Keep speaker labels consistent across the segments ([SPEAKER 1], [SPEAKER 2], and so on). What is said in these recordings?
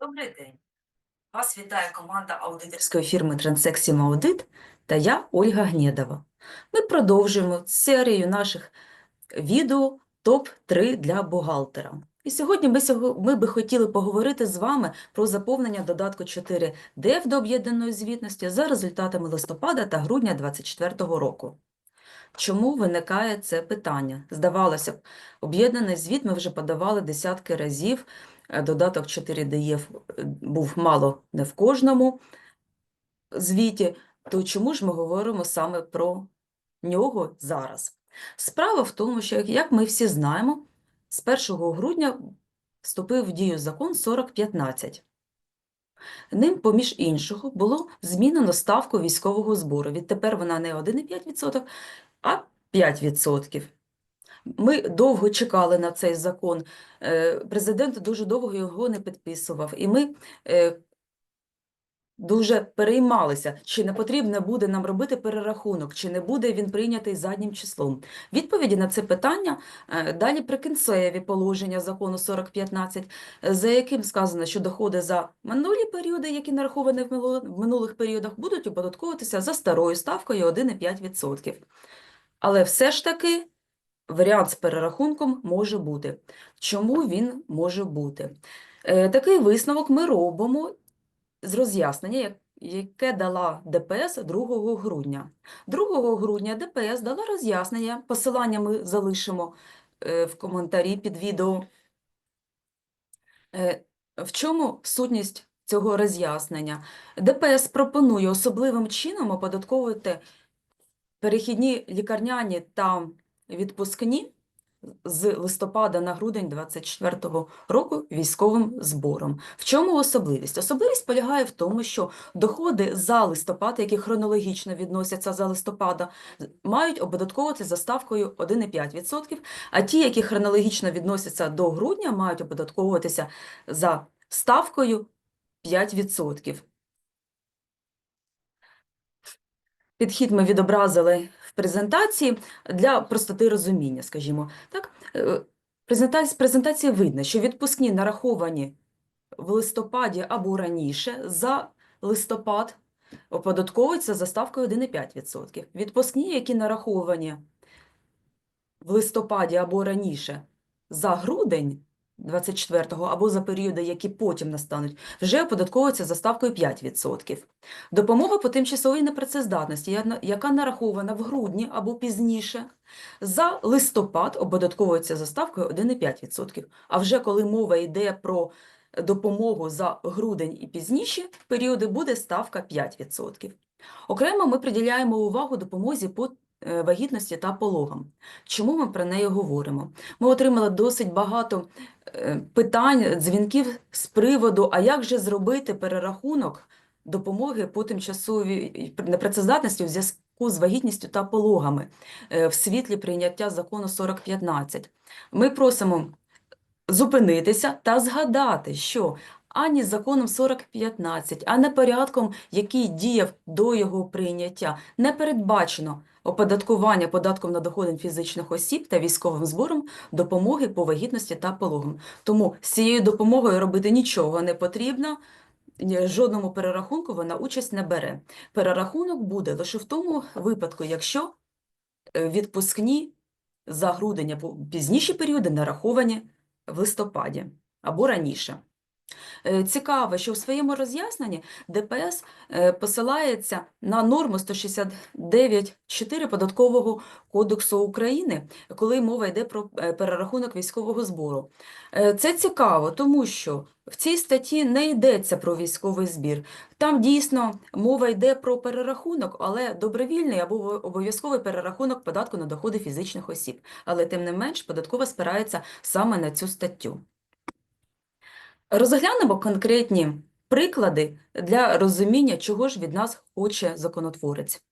[SPEAKER 1] Добрий день. Вас вітає команда аудиторської фірми Transexim Audit та я, Ольга Гнєдова. Ми продовжуємо серію наших відео ТОП-3 для бухгалтера. І сьогодні ми, ми би хотіли поговорити з вами про заповнення додатку 4 ДФ до об'єднаної звітності за результатами листопада та грудня 2024 року. Чому виникає це питання? Здавалося б, об'єднаний звіт ми вже подавали десятки разів, е, додаток 4 ДФ е, був мало не в кожному звіті, то чому ж ми говоримо саме про нього зараз? Справа в тому, що, як ми всі знаємо, з 1 грудня вступив в дію закон 4015. Ним, поміж іншого, було змінено ставку військового збору. Відтепер вона не 1,5%, а 5%. Ми довго чекали на цей закон. Е, Президент дуже довго його не підписував. І ми е, дуже переймалися, чи не потрібно буде нам робити перерахунок, чи не буде він прийнятий заднім числом. Відповіді на це питання е, далі прикінцеві положення закону 4015, е, за яким сказано, що доходи за минулі періоди, які нараховані в минулих періодах, будуть оподатковуватися за старою ставкою 1,5%. Але все ж таки варіант з перерахунком може бути. Чому він може бути? Е, Такий висновок ми робимо з роз'яснення, яке дала ДПС 2 грудня. 2 грудня ДПС дала роз'яснення, посилання ми залишимо е, в коментарі під відео. Е, В чому сутність цього роз'яснення? ДПС пропонує особливим чином оподатковувати перехідні лікарняні та відпускні з листопада на грудень 2024 року військовим збором. В чому особливість? Особливість полягає в тому, що доходи за листопад, які хронологічно відносяться за листопада, мають оподатковувати за ставкою 1,5%, а ті, які хронологічно відносяться до грудня, мають оподатковуватися за ставкою 5%. Підхід ми відобразили презентації для простоти розуміння, скажімо. Так, Е, з презентації видно, що відпускні нараховані в листопаді або раніше за листопад оподатковуються за ставкою 1,5%. Відпускні, які нараховані в листопаді або раніше за грудень 24-го або за періоди, які потім настануть, вже оподатковуються за ставкою 5%. Допомога по тимчасовій непрацездатності, яка нарахована в грудні або пізніше, за листопад оподатковується за ставкою 1,5%. А вже коли мова йде про допомогу за грудень і пізніші періоди, буде ставка 5%. Окремо ми приділяємо увагу допомозі по вагітності та пологам. Чому ми про неї говоримо? Ми отримали досить багато е, питань, дзвінків з приводу, а як же зробити перерахунок допомоги по тимчасовій непрацездатності у зв'язку з вагітністю та пологами е, в світлі прийняття закону 4015. Ми просимо зупинитися та згадати, що ані законом 4015, ані порядком, який діяв до його прийняття, не передбачено оподаткування податком на доходи фізичних осіб та військовим збором допомоги по вагітності та пологам. Тому з цією допомогою робити нічого не потрібно, жодному перерахунку вона участь не бере. Перерахунок буде лише в тому випадку, якщо е, відпускні за грудень або пізніші періоди нараховані в листопаді або раніше. Е, Цікаво, що у своєму роз'ясненні ДПС е, посилається на норму 169.4 Податкового кодексу України, коли мова йде про е, перерахунок військового збору. Це цікаво, тому що в цій статті не йдеться про військовий збір. Там дійсно мова йде про перерахунок, але добровільний або обов'язковий перерахунок податку на доходи фізичних осіб. Але тим не менш податкова спирається саме на цю статтю. Розглянемо конкретні приклади для розуміння, чого ж від нас хоче законотворець.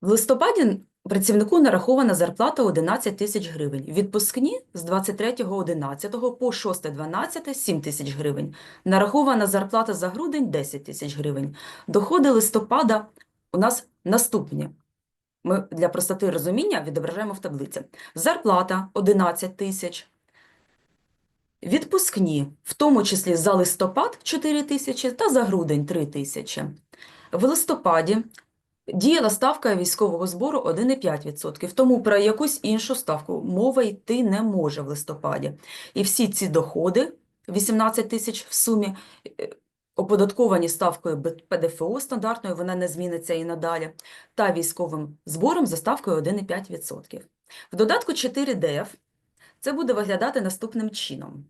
[SPEAKER 1] В листопаді працівнику нарахована зарплата 11 тисяч гривень. Відпускні з 23.11 по 6.12 – 7 тисяч гривень. Нарахована зарплата за грудень – 10 тисяч гривень. Доходи листопада у нас наступні. Ми для простоти розуміння відображаємо в таблиці. Зарплата – 11 тисяч. Відпускні, в тому числі за листопад 4 тисячі та за грудень 3 тисячі. В листопаді діяла ставка військового збору 1,5%, тому про якусь іншу ставку мова йти не може в листопаді. І всі ці доходи, 18 тисяч в сумі, е, оподатковані ставкою ПДФО стандартною, вона не зміниться і надалі, та військовим збором за ставкою 1,5%. В додатку 4 ДФ це буде виглядати наступним чином.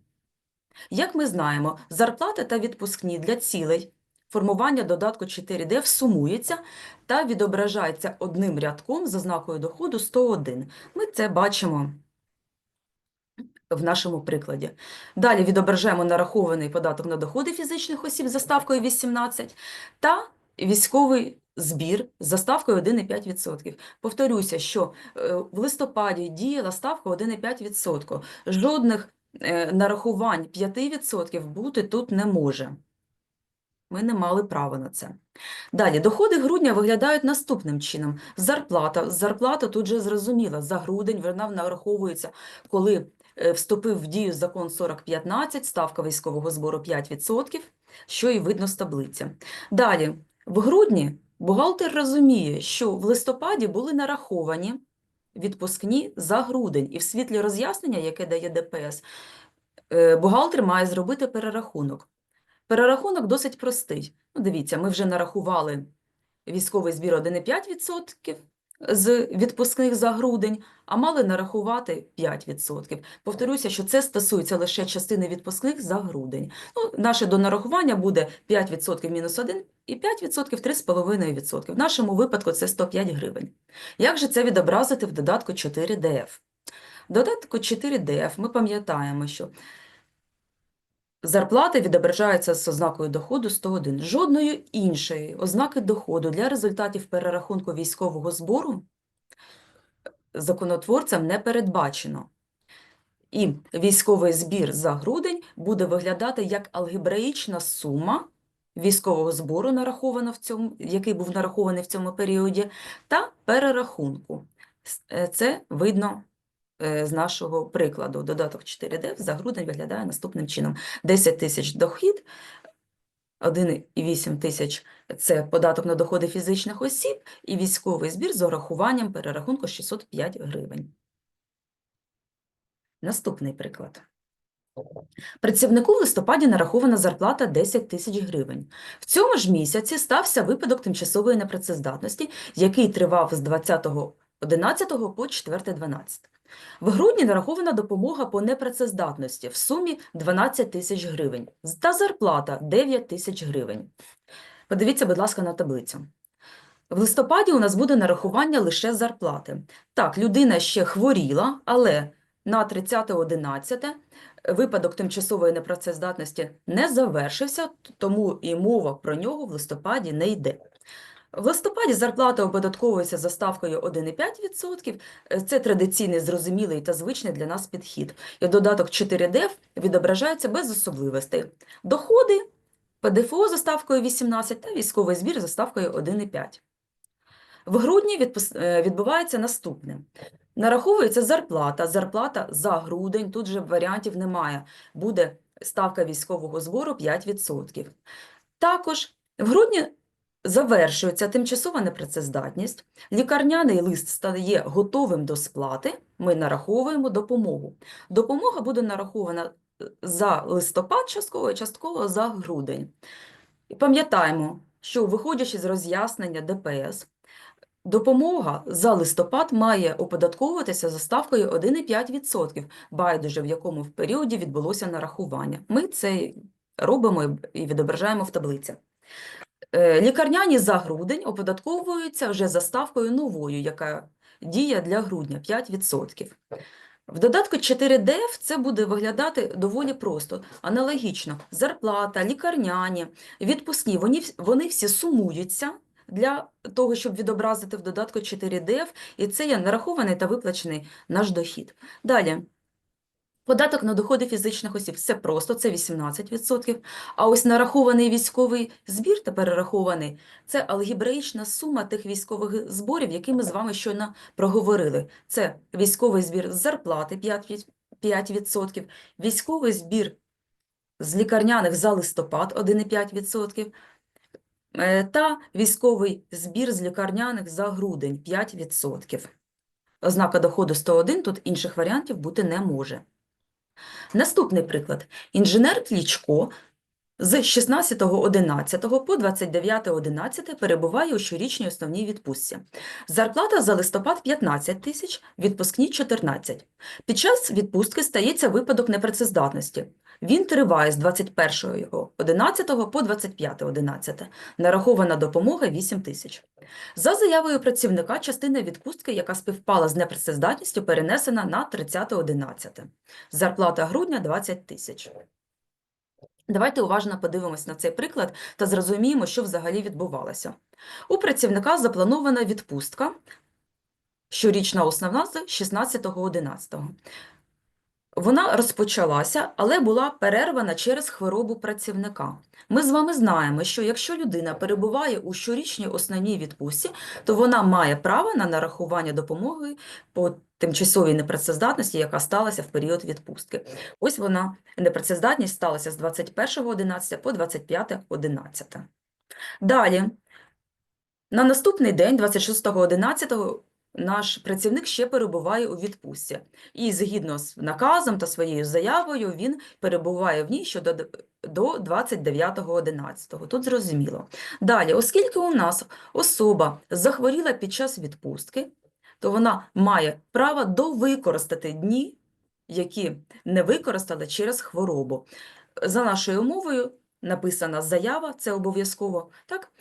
[SPEAKER 1] Як ми знаємо, зарплата та відпускні для цілей формування додатку 4D сумується та відображається одним рядком з ознакою доходу 101. Ми це бачимо в нашому прикладі. Далі відображаємо нарахований податок на доходи фізичних осіб за ставкою 18 та військовий збір за ставкою 1,5%. Повторюся, що е, в листопаді діяла ставка 1,5%. Жодних е, нарахувань 5% бути тут не може. Ми не мали права на це. Далі, доходи грудня виглядають наступним чином. Зарплата. Зарплата тут же зрозуміла. За грудень вона нараховується, коли е, вступив в дію закон 4015, ставка військового збору 5%, що і видно з таблиці. Далі, в грудні бухгалтер розуміє, що в листопаді були нараховані відпускні за грудень. І в світлі роз'яснення, яке дає ДПС, е, бухгалтер має зробити перерахунок. Перерахунок досить простий. Ну, дивіться, ми вже нарахували військовий збір 1,5% з відпускних за грудень, а мали нарахувати 5%. Повторюся, що це стосується лише частини відпускних за грудень. Ну, наше донарахування буде 5% мінус 1 і 5% 3,5%. В нашому випадку це 105 гривень. Як же це відобразити в додатку 4DF? В додатку 4DF ми пам'ятаємо, що Зарплати відображаються з ознакою доходу 101. Жодної іншої ознаки доходу для результатів перерахунку військового збору законотворцям не передбачено. І військовий збір за грудень буде виглядати як алгебраїчна сума військового збору, нараховано в цьому, який був нарахований в цьому періоді, та перерахунку. Е, Це видно з нашого прикладу. Додаток 4D за грудень виглядає наступним чином. 10 тисяч дохід, 1,8 тисяч – це податок на доходи фізичних осіб і військовий збір з урахуванням перерахунку 605 гривень. Наступний приклад. Працівнику в листопаді нарахована зарплата 10 тисяч гривень. В цьому ж місяці стався випадок тимчасової непрацездатності, який тривав з 20.11 по 4.12. В грудні нарахована допомога по непрацездатності в сумі 12 тисяч гривень та зарплата 9 тисяч гривень. Подивіться, будь ласка, на таблицю. В листопаді у нас буде нарахування лише зарплати. Так, людина ще хворіла, але на 30.11 випадок тимчасової непрацездатності не завершився, тому і мова про нього в листопаді не йде. В листопаді зарплата оподатковується за ставкою 1,5%. Е, Це традиційний, зрозумілий та звичний для нас підхід. І додаток 4DF відображається без особливостей. Доходи, ПДФО за ставкою 18 та військовий збір за ставкою 1,5. В грудні е, відбувається наступне. Нараховується зарплата, зарплата за грудень, тут же варіантів немає, буде ставка військового збору 5%. Також в грудні завершується тимчасова непрацездатність, лікарняний лист стає готовим до сплати, ми нараховуємо допомогу. Допомога буде нарахована е, за листопад частково і частково за грудень. Пам'ятаємо, що виходячи з роз'яснення ДПС, Допомога за листопад має оподатковуватися за ставкою 1,5%, байдуже в якому в періоді відбулося нарахування. Ми це робимо і відображаємо в таблиці. Е, Лікарняні за грудень оподатковуються вже за ставкою новою, яка діє для грудня 5%. В додатку 4DF це буде виглядати доволі просто, аналогічно. Зарплата, лікарняні, відпускні, вони, вони всі сумуються для того, щоб відобразити в додатку 4DF, і це є нарахований та виплачений наш дохід. Далі. Податок на доходи фізичних осіб – це просто, це 18%. А ось нарахований військовий збір та перерахований – це алгебраїчна сума тих військових зборів, які ми з вами щойно проговорили. Це військовий збір з зарплати 5%, 5%, військовий збір з лікарняних за листопад 1,5%, е, та військовий збір з лікарняних за грудень 5%. Ознака доходу 101, тут інших варіантів бути не може. Наступний приклад. Інженер Клічко з 16.11 по 29.11 перебуває у щорічній основній відпустці. Зарплата за листопад 15 тисяч, відпускні 14. Під час відпустки стається випадок непрацездатності. Він триває з 21.11 по 25.11. Нарахована допомога 8 тисяч. За заявою працівника, частина відпустки, яка співпала з непрацездатністю, перенесена на 30.11. Зарплата грудня 20 тисяч. Давайте уважно подивимось на цей приклад та зрозуміємо, що взагалі відбувалося. У працівника запланована відпустка, щорічна основна з 16.11. Вона розпочалася, але була перервана через хворобу працівника. Ми з вами знаємо, що якщо людина перебуває у щорічній основній відпустці, то вона має право на нарахування допомоги по тимчасовій непрацездатності, яка сталася в період відпустки. Ось вона, непрацездатність сталася з 21.11 по 25.11. Далі, на наступний день, 26.11, наш працівник ще перебуває у відпустці. І згідно з наказом та своєю заявою, він перебуває в ній щодо до 29.11. Тут зрозуміло. Далі, оскільки у нас особа захворіла під час відпустки, то вона має право довикористати дні, які не використала через хворобу. За нашою умовою написана заява, це обов'язково, так?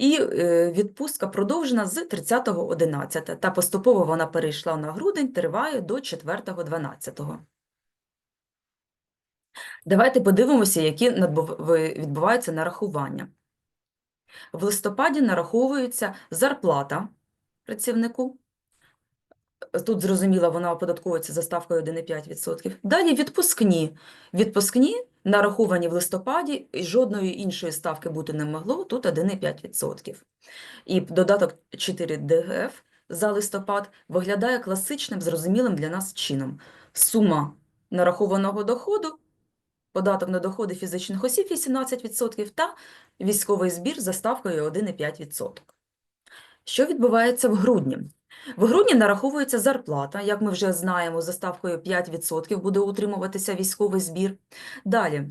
[SPEAKER 1] І е, відпустка продовжена з 30.11, та поступово вона перейшла на грудень, триває до 4.12. Давайте подивимося, які відбуваються нарахування. В листопаді нараховується зарплата працівнику. Тут, зрозуміло, вона оподатковується за ставкою 1,5%. Далі відпускні. Відпускні нараховані в листопаді, і жодної іншої ставки бути не могло, тут 1,5%. І додаток 4 ДГФ за листопад виглядає класичним, зрозумілим для нас чином. Сума нарахованого доходу, податок на доходи фізичних осіб 18% та військовий збір за ставкою 1,5%. Що відбувається в грудні? В грудні нараховується зарплата, як ми вже знаємо, за ставкою 5% буде утримуватися військовий збір. Далі,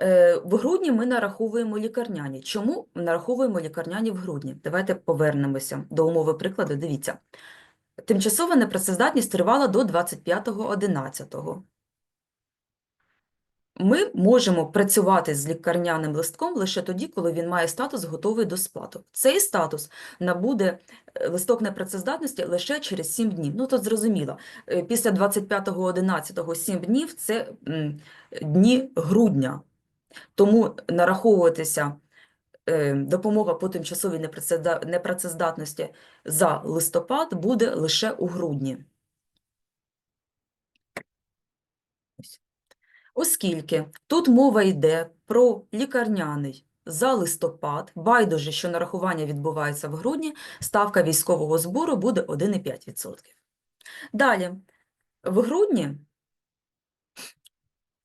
[SPEAKER 1] е, в грудні ми нараховуємо лікарняні. Чому нараховуємо лікарняні в грудні? Давайте повернемося до умови прикладу. Дивіться. Тимчасова непрацездатність тривала до 25.11. Ми можемо працювати з лікарняним листком лише тоді, коли він має статус готовий до сплати. Цей статус набуде е, листок непрацездатності лише через 7 днів. Ну, тут зрозуміло. Е, Після 25.11 7 днів – це дні грудня. Тому нараховуватися е, допомога по тимчасовій непрацездатності за листопад буде лише у грудні. Оскільки тут мова йде про лікарняний за листопад, байдуже, що нарахування відбувається в грудні, ставка військового збору буде 1,5%. Далі, в грудні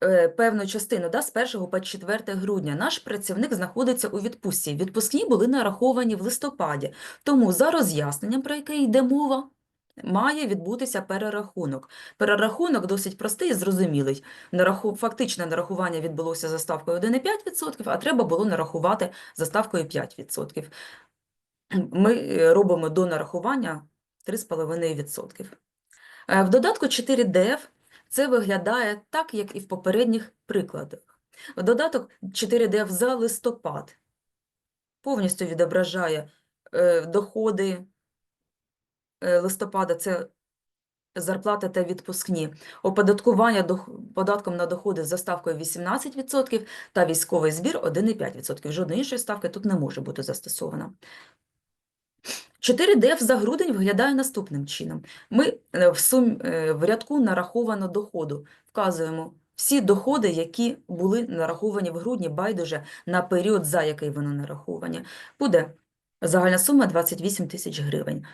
[SPEAKER 1] е, певну частину, да, з 1 по 4 грудня, наш працівник знаходиться у відпустці. Відпускні були нараховані в листопаді. Тому за роз'ясненням, про яке йде мова, має відбутися перерахунок. Перерахунок досить простий і зрозумілий. Фактичне нарахування відбулося за ставкою 1,5%, а треба було нарахувати за ставкою 5%. Ми е, робимо до нарахування 3,5%. Е, В додатку 4DF це виглядає так, як і в попередніх прикладах. В додаток 4DF за листопад повністю відображає е, доходи листопада, це зарплата та відпускні, оподаткування податком на доходи за ставкою 18% та військовий збір 1,5%. Жодної іншої ставки тут не може бути застосована. 4DF за грудень виглядає наступним чином. Ми е, в, сум, е, в рядку нараховано доходу вказуємо всі доходи, які були нараховані в грудні, байдуже на період, за який вони нараховані. Буде загальна сума 28 тисяч гривень.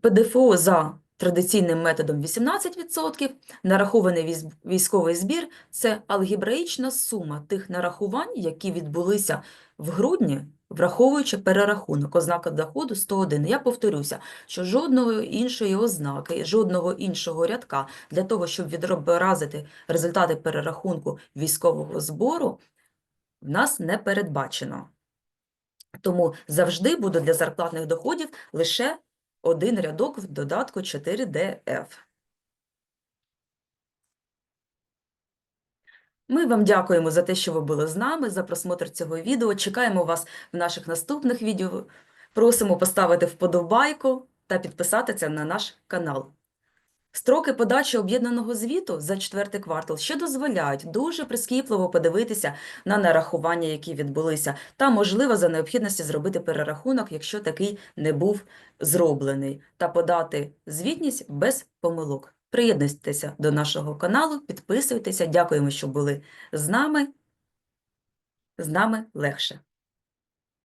[SPEAKER 1] ПДФО за традиційним методом 18%, нарахований військовий збір – це алгебраїчна сума тих нарахувань, які відбулися в грудні, враховуючи перерахунок, ознака доходу 101. Я повторюся, що жодного іншої ознаки, жодного іншого рядка для того, щоб відобразити результати перерахунку військового збору, в нас не передбачено. Тому завжди буде для зарплатних доходів лише один рядок в додатку 4DF. Ми вам дякуємо за те, що ви були з нами, за просмотр цього відео. Чекаємо вас в наших наступних відео. Просимо поставити вподобайку та підписатися на наш канал. Строки подачі об'єднаного звіту за четвертий квартал ще дозволяють дуже прискіпливо подивитися на нарахування, які відбулися, та, можливо, за необхідності зробити перерахунок, якщо такий не був зроблений, та подати звітність без помилок. Приєднуйтеся до нашого каналу, підписуйтеся. Дякуємо, що були з нами. З нами легше.